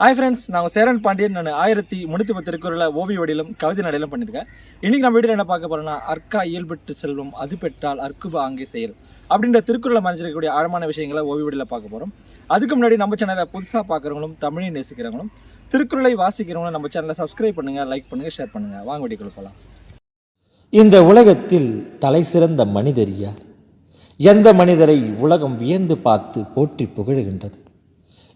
Hi friends நான் சேரன் பாண்டியன். நான் ஆயிரத்தி முன்னூற்றி பத்து திருக்குறளில் ஓவிய வடியிலும் கவிதை நடையிலும் பண்ணியிருக்கேன். இன்றைக்கி நம்ம வீடியோ என்ன பார்க்க போகிறோம்னா அர்க்கா இயல்பெற்று செல்வம் அது பெற்றால் அற்குப அங்கே செயல் அப்படின்ற திருக்குறளை மறைஞ்சிருக்கக்கூடிய ஆழமான விஷயங்களை ஓவிய வடியில் பார்க்க போகிறோம் அதுக்கு முன்னாடி நம்ம சேனலை புதுசாக பார்க்குறவங்களும் தமிழை நேசிக்கிறவங்களும் திருக்குறளை வாசிக்கிறவங்களும் நம்ம சேனலை சப்ஸ்கிரைப் பண்ணுங்கள் லைக் பண்ணுங்கள் ஷேர் பண்ணுங்கள் வாங்க வீடியோக்குள்ள போகலாம் இந்த உலகத்தில் தலை சிறந்த மனிதர் யார்? எந்த மனிதரை உலகம் வியந்து பார்த்து போற்றி புகழுகின்றது?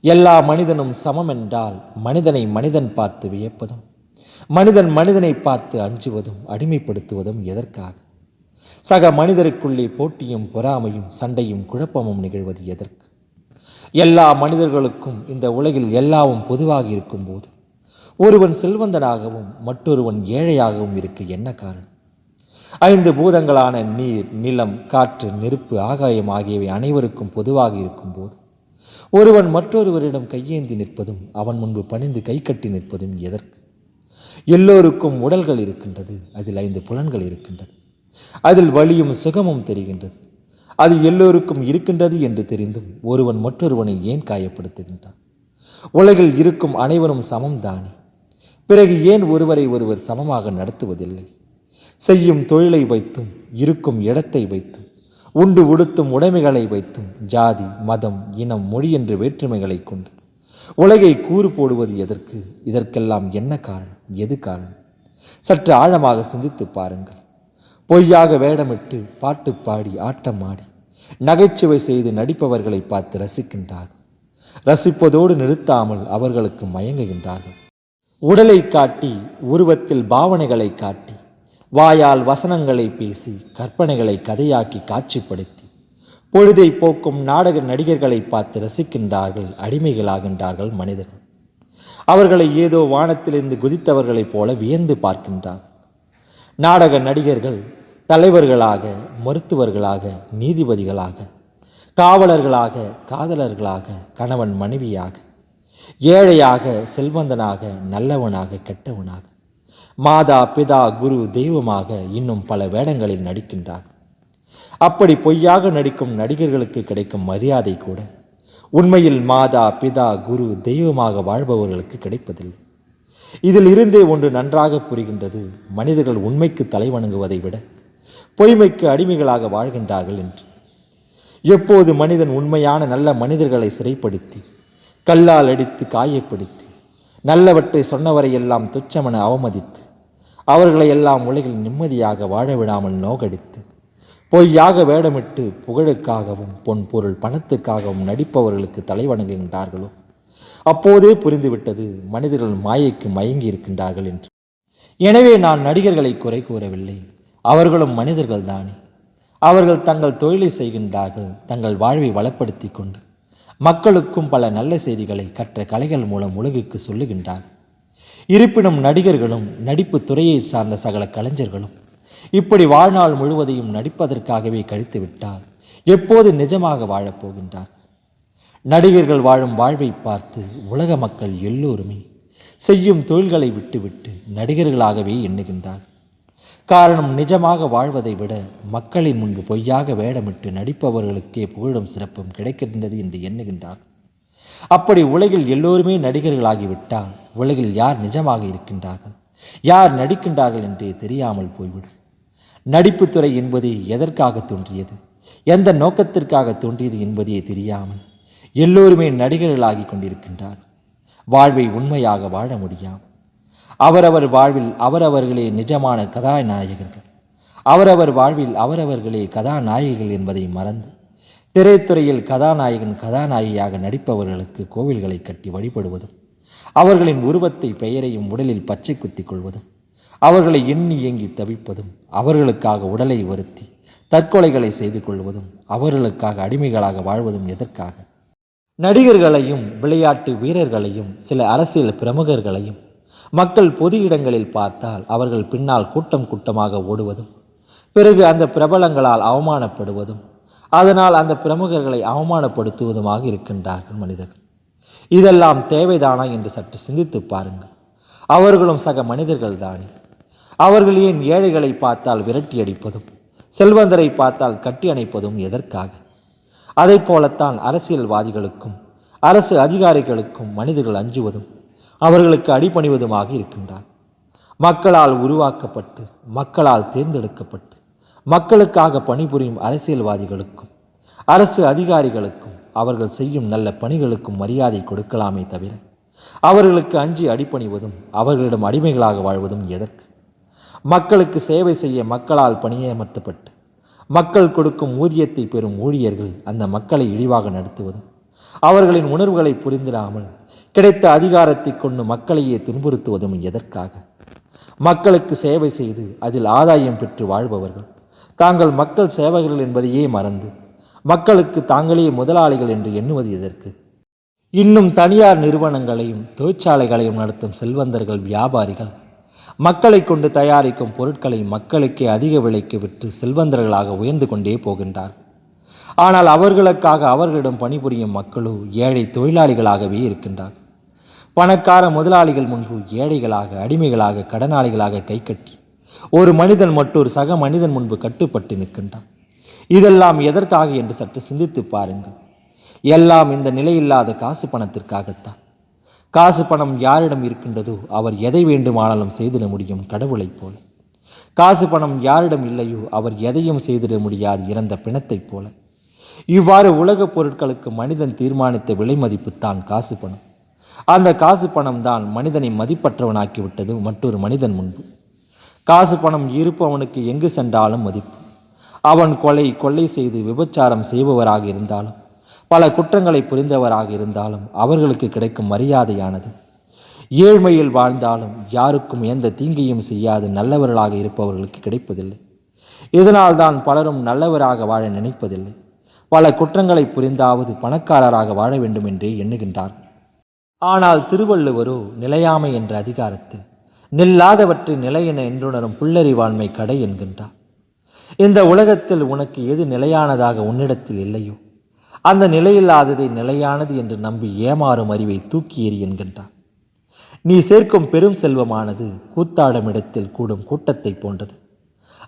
எல்லா மனிதனும் சமம் என்றால் மனிதனை மனிதன் பார்த்து வியப்பதும் மனிதன் மனிதனை பார்த்து அஞ்சுவதும் அடிமைப்படுத்துவதும் எதற்காக? சக மனிதருக்குள்ளே போட்டியும் பொறாமையும் சண்டையும் குழப்பமும் நிகழ்வது எதற்கு? எல்லா மனிதர்களுக்கும் இந்த உலகில் எல்லாவும் பொதுவாக இருக்கும்போது ஒருவன் செல்வந்தனாகவும் மற்றொருவன் ஏழையாகவும் இருக்க என்ன காரணம்? ஐந்து பூதங்களான நீர் நிலம் காற்று நெருப்பு ஆகாயம் ஆகியவை அனைவருக்கும் பொதுவாக இருக்கும்போது ஒருவன் மற்றொருவரிடம் கையேந்தி நிற்பதும் அவன் முன்பு பணிந்து கை கட்டி நிற்பதும் எதற்கு? எல்லோருக்கும் உடல்கள் இருக்கின்றது அதில் ஐந்து புலன்கள் இருக்கின்றது. அதில் வலியும் சுகமும் தெரிகின்றது. அது எல்லோருக்கும் இருக்கின்றது என்று தெரிந்தும் ஒருவன் மற்றொருவனை ஏன் காயப்படுத்துகின்றான்? உலகில் இருக்கும் அனைவரும் சமம் தானே? பிறகு ஏன் ஒருவரை ஒருவர் சமமாக நடத்துவதில்லை? செய்யும் தொழிலை வைத்தும் இருக்கும் இடத்தை வைத்தும் உண்டு உடுத்தும் உடைமைகளை வைத்தும் ஜாதி மதம் இனம் மொழி என்று வேற்றுமைகளை கொண்டு. உலகை கூறு போடுவது எதற்கு? இதற்கெல்லாம் என்ன காரணம்? எது காரணம்? சற்று ஆழமாக சிந்தித்து பாருங்கள். பொய்யாக வேடமிட்டு பாட்டு பாடி ஆட்டம் ஆடி நகைச்சுவை செய்து நடிப்பவர்களை பார்த்து ரசிக்கின்றார்கள். ரசிப்பதோடு நிறுத்தாமல் அவர்களுக்கு மயங்குகின்றார்கள். உடலை காட்டி உருவத்தில் பாவனைகளை காட்டி வாயால் வசனங்களை பேசி கற்பனைகளை கதையாக்கி காட்சிப்படுத்தி பொழுதை போக்கும் நாடக நடிகர்களை பார்த்து ரசிக்கின்றார்கள் அடிமைகளாகின்றார்கள் மனிதர்கள். அவர்களை ஏதோ வானத்திலிருந்து குதித்தவர்களைப் போல வியந்து பார்க்கின்றார். நாடக நடிகர்கள் தலைவர்களாக மருத்துவர்களாக நீதிபதிகளாக காவலர்களாக காதலர்களாக கணவன் மனைவியாக ஏழையாக செல்வந்தனாக நல்லவனாக கெட்டவனாக மாதா பிதா குரு தெய்வமாக இன்னும் பல வேடங்களில் நடிக்கின்றார். அப்படி பொய்யாக நடிக்கும் நடிகர்களுக்கு கிடைக்கும் மரியாதை கூட உண்மையில் மாதா பிதா குரு தெய்வமாக வாழ்பவர்களுக்கு கிடைப்பதில்லை. இதில் இருந்தே ஒன்று நன்றாக புரிகின்றது. மனிதர்கள் உண்மைக்கு தலைவணங்குவதை விட பொய்மைக்கு அடிமைகளாக வாழ்கின்றார்கள் என்று. எப்போது மனிதன் உண்மையான நல்ல மனிதர்களை சிறைப்படுத்தி கல்லால் அடித்து காயப்படுத்தி நல்லவற்றை சொன்னவரையெல்லாம் துச்சமென அவமதித்து அவர்களை எல்லாம் உலகில் நிம்மதியாக வாழ விடாமல் நோகடித்து பொய்யாக வேடமிட்டு புகழுக்காகவும் பொன் பொருள் பணத்துக்காகவும் நடிப்பவர்களுக்கு தலைவணங்குகின்றார்களோ அப்போதே புரிந்துவிட்டது மனிதர்கள் மாயைக்கு மயங்கி இருக்கின்றார்கள் என்று. எனவே நான் நடிகர்களை குறை கூறவில்லை. அவர்களும் மனிதர்கள் தானே. அவர்கள் தங்கள் தொழிலை செய்கின்றார்கள் தங்கள் வாழ்வை வளப்படுத்தி கொண்டு. மக்களுக்கும் பல நல்ல செய்திகளை கற்ற கலைகள் மூலம் உலகுக்கு சொல்லுகின்றார் இருப்பினும் நடிகர்களும் நடிப்பு துறையை சார்ந்த சகல கலைஞர்களும் இப்படி வாழ்நாள் முழுவதையும் நடிப்பதற்காகவே கழித்துவிட்டால் எப்போது நிஜமாக வாழப்போகின்றார் நடிகர்கள் வாழும் வாழ்வை பார்த்து உலக மக்கள் எல்லோருமே செய்யும் தொழில்களை விட்டுவிட்டு நடிகர்களாகவே எண்ணுகின்றார். காரணம் நிஜமாக வாழ்வதை விட மக்களின் முன்பு பொய்யாக வேடமிட்டு நடிப்பவர்களுக்கே புகழும் சிறப்பும் கிடைக்கின்றது என்று எண்ணுகின்றார். அப்படி உலகில் எல்லோருமே நடிகர்களாகிவிட்டால் உலகில் யார் நிஜமாக இருக்கின்றார்கள்? யார் நடிக்கின்றார்கள் என்றே தெரியாமல் போய்விடும். நடிப்புத்துறை என்பது எதற்காக தோன்றியது? எந்த நோக்கத்திற்காக தோன்றியது என்பதே தெரியாமல் எல்லோருமே நடிகர்களாகி கொண்டிருக்கின்றார் வாழ்வை உண்மையாக வாழ முடியாம் அவரவர் வாழ்வில் அவரவர்களே நிஜமான கதாநாயகர்கள். அவரவர் வாழ்வில் அவரவர்களே கதாநாயகிகள் என்பதை மறந்து திரைத்துறையில் கதாநாயகன் கதாநாயகியாக நடிப்பவர்களுக்கு கோவில்களை கட்டி வழிபடுவதும் அவர்களின் உருவத்தை பெயரையும் உடலில் பச்சை குத்திக் கொள்வதும் அவர்களை எண்ணி இயங்கி தவிப்பதும் அவர்களுக்காக உடலை வருத்தி தற்கொலைகளை செய்து கொள்வதும் அவர்களுக்காக அடிமைகளாக வாழ்வதும் எதற்காக? நடிகர்களையும் விளையாட்டு வீரர்களையும் சில அரசியல் பிரமுகர்களையும் மக்கள் பொது இடங்களில் பார்த்தால் அவர்கள் பின்னால் கூட்டம் கூட்டமாக ஓடுவதும் பிறகு அந்த பிரபலங்களால் அவமானப்படுவதும் அதனால் அந்த பிரமுகர்களை அவமானப்படுத்துவதுமாக இருக்கின்றார்கள் மனிதர்கள். இதெல்லாம் தேவைதானா என்று சற்று சிந்தித்து பாருங்கள். அவர்களும் சக மனிதர்கள் தானே. அவர்கள் ஏன் ஏழைகளை பார்த்தால் விரட்டி அடிப்பதும் செல்வந்தரை பார்த்தால் கட்டி அணைப்பதும் எதற்காக? அதை போலத்தான் அரசியல்வாதிகளுக்கும் அரசு அதிகாரிகளுக்கும் மனிதர்கள் அஞ்சுவதும் அவர்களுக்கு அடிபணிவதுமாக இருக்கின்றார் மக்களால் உருவாக்கப்பட்டு மக்களால் தேர்ந்தெடுக்கப்பட்டு மக்களுக்காக பணிபுரியும் அரசியல்வாதிகளுக்கும் அரசு அதிகாரிகளுக்கும் அவர்கள் செய்யும் நல்ல பணிகளுக்கும் மரியாதை கொடுக்கலாமே தவிர அவர்களுக்கு அஞ்சி அடிபணிவதும் அவர்களிடம் அடிமைகளாக வாழ்வதும் எதற்கு? மக்களுக்கு சேவை செய்ய மக்களால் பணியமர்த்தப்பட்டு மக்கள் கொடுக்கும் ஊதியத்தை பெறும் ஊழியர்கள் அந்த மக்களை இழிவாக நடத்துவதும் அவர்களின் உணர்வுகளை புரிந்திடாமல் கிடைத்த அதிகாரத்தை கொண்டு மக்களையே துன்புறுத்துவதும் எதற்காக? மக்களுக்கு சேவை செய்து அதில் ஆதாயம் பெற்று வாழ்பவர்கள் தாங்கள் மக்கள் சேவகர்கள் என்பதையே மறந்து மக்களுக்கு தாங்களே முதலாளிகள் என்று எண்ணுவது எதற்கு? இன்னும் தனியார் நிறுவனங்களையும் தொழிற்சாலைகளையும் நடத்தும் செல்வந்தர்கள் வியாபாரிகள் மக்களை கொண்டு தயாரிக்கும் பொருட்களை மக்களுக்கே அதிக விலைக்கு விற்று செல்வந்தர்களாக உயர்ந்து கொண்டே போகின்றார். ஆனால் அவர்களுக்காக அவர்களிடம் பணிபுரியும் மக்களோ ஏழை தொழிலாளிகளாகவே இருக்கின்றார். பணக்கார முதலாளிகள் முன்பு ஏழைகளாக அடிமைகளாக கடனாளிகளாக கைகட்டி ஒரு மனிதன் மற்றொரு சக மனிதன் முன்பு கட்டுப்பட்டு நிற்கின்றான். இதெல்லாம் எதற்காக என்று சற்று சிந்தித்து பாருங்கள். எல்லாம் இந்த நிலையில்லாத காசு பணத்திற்காகத்தான். காசு பணம் யாரிடம் இருக்கின்றதோ அவர் எதை வேண்டுமானாலும் செய்திட முடியும் கடவுளைப் போல. காசு பணம் யாரிடம் இல்லையோ அவர் எதையும் செய்திட முடியாது இறந்த பிணத்தைப் போல. இவ்வாறு உலகப் பொருட்களுக்கு மனிதன் தீர்மானித்த விலை மதிப்புத்தான் காசு பணம். அந்த காசு பணம் தான் மனிதனை மதிப்பற்றவனாக்கிவிட்டது மற்றொரு மனிதன் முன்பு. காசு பணம் இருப்பவனுக்கு எங்கு சென்றாலும் மதிப்பு. அவன் கொலை கொள்ளை செய்து விபச்சாரம் செய்பவராக இருந்தாலும் பல குற்றங்களை புரிந்தவராக இருந்தாலும் அவர்களுக்கு கிடைக்கும் மரியாதையானது. ஏழ்மையில் வாழ்ந்தாலும் யாருக்கும் எந்த தீங்கையும் செய்யாது நல்லவர்களாக இருப்பவர்களுக்கு கிடைப்பதில்லை. இதனால்தான் பலரும் நல்லவராக வாழ நினைப்பதில்லை. பல குற்றங்களை புரிந்தாவது பணக்காரராக வாழ வேண்டும் என்றே எண்ணுகின்றார்கள். ஆனால் திருவள்ளுவரோ நிலையாமை என்ற அதிகாரத்தில் நில்லாதவற்றின் நிலையென என்றுணரும் புல்லறிவாண்மை கடை என்கின்றார். இந்த உலகத்தில் உனக்கு எது நிலையானதாக உன்னிடத்தில் இல்லையோ? அந்த நிலையில்லாததை நிலையானது என்று நம்பி ஏமாறும் அறிவை தூக்கி எறி என்கின்றார். நீ சேர்க்கும் பெரும் செல்வமானது கூத்தாடும் இடத்தில் கூடும் கூட்டத்தை போன்றது.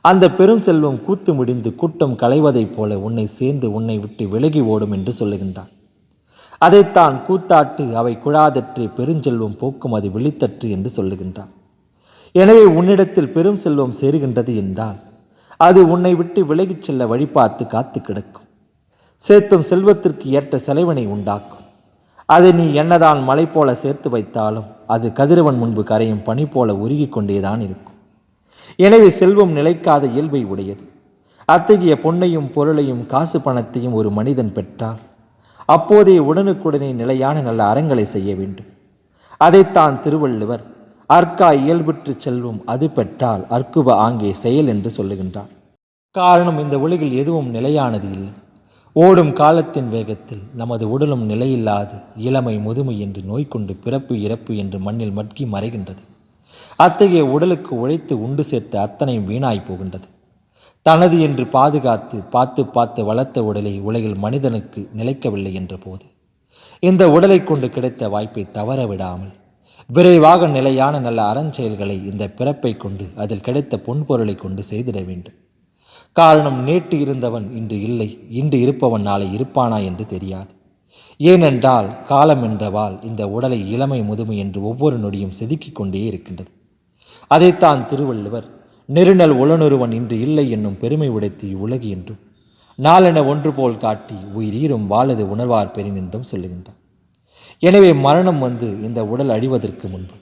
அந்த பெரும் செல்வம் கூத்து முடிந்து கூட்டம் களைவதைப் போல உன்னை சேர்ந்து உன்னை விட்டு விலகி ஓடும் என்று சொல்லுகின்றார். அதைத்தான் கூத்தாட்டு அவை குழாதற்று பெருஞ்செல்வம் போக்கும் அது விழித்தற்று என்று சொல்லுகின்றார். எனவே உன்னிடத்தில் பெரும் செல்வம் சேருகின்றது என்றால் அது உன்னை விட்டு விலகிச் செல்ல வழிபார்த்து காத்து கிடக்கும். சேர்த்தும் செல்வத்திற்கு ஏற்ற செலவினை உண்டாக்கும். அதை நீ என்னதான் மலை போல சேர்த்து வைத்தாலும் அது கதிரவன் முன்பு கரையும் பனி போல உருகிக் கொண்டேதான் இருக்கும். எனவே செல்வம் நிலைக்காத இயல்பை உடையது. அத்தகைய பொன்னையும் பொருளையும் காசு பணத்தையும் ஒரு மனிதன் பெற்றால் அப்போதே உடனுக்குடனே நிலையான நல்ல அறங்களை செய்ய வேண்டும். அதைத்தான் திருவள்ளுவர் அற்கா இயல்புற்று செல்வம் அது பெற்றால் அற்குப ஆங்கே செயல் என்று சொல்லுகின்றார். காரணம் இந்த உலகில் எதுவும் நிலையானது இல்லை. ஓடும் காலத்தின் வேகத்தில் நமது உடலும் நிலையில்லாது இளமை முதுமை என்று நோய் கொண்டு பிறப்பு இறப்பு என்று மண்ணில் மட்கி மறைகின்றது. அத்தகைய உடலுக்கு உழைத்து உண்டு சேர்த்த அத்தனையும் வீணாய் போகின்றது. தனது என்று பாதுகாத்து பார்த்து பார்த்து வளர்த்த உடலை உலகில் மனிதனுக்கு நிலைக்கவில்லை என்ற போது இந்த உடலை கொண்டு கிடைத்த வாய்ப்பை தவற விடாமல் விரைவாக நிலையான நல்ல அறஞ்செயல்களை இந்த பிறப்பை கொண்டு அதில் கிடைத்த பொன்பொருளை கொண்டு செய்திட வேண்டும். காரணம் நேற்று இருந்தவன் இன்று இல்லை இன்று இருப்பவன் நாளை இருப்பானா என்று தெரியாது. ஏனென்றால் காலம் என்றவால் இந்த உடலை இளமை முதுமை என்று ஒவ்வொரு நொடியும் செதுக்கிக் கொண்டே இருக்கின்றது. அதைத்தான் திருவள்ளுவர் நெருநல் உளனொருவன் இன்று இல்லை என்னும் பெருமை உடைத்து உலகு என்றும் நாளென ஒன்று போல் காட்டி உயிரீரும் வாழது உணர்வார் பெறின் என்றும் சொல்லுகின்றார். எனவே மரணம் வந்து இந்த உடல் அழிவதற்கு முன்பு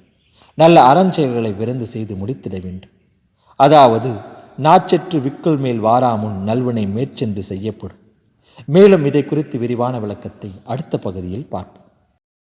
நல்ல அறஞ்செயல்களை விரைந்து செய்து முடித்திட வேண்டும். அதாவது நாச்சற்று விக்குள் மேல் வாராமுன் நல்வினை மேற்சென்று செய்யப்படும். மேலும் இதை குறித்து விரிவான விளக்கத்தை அடுத்த பகுதியில் பார்ப்போம்.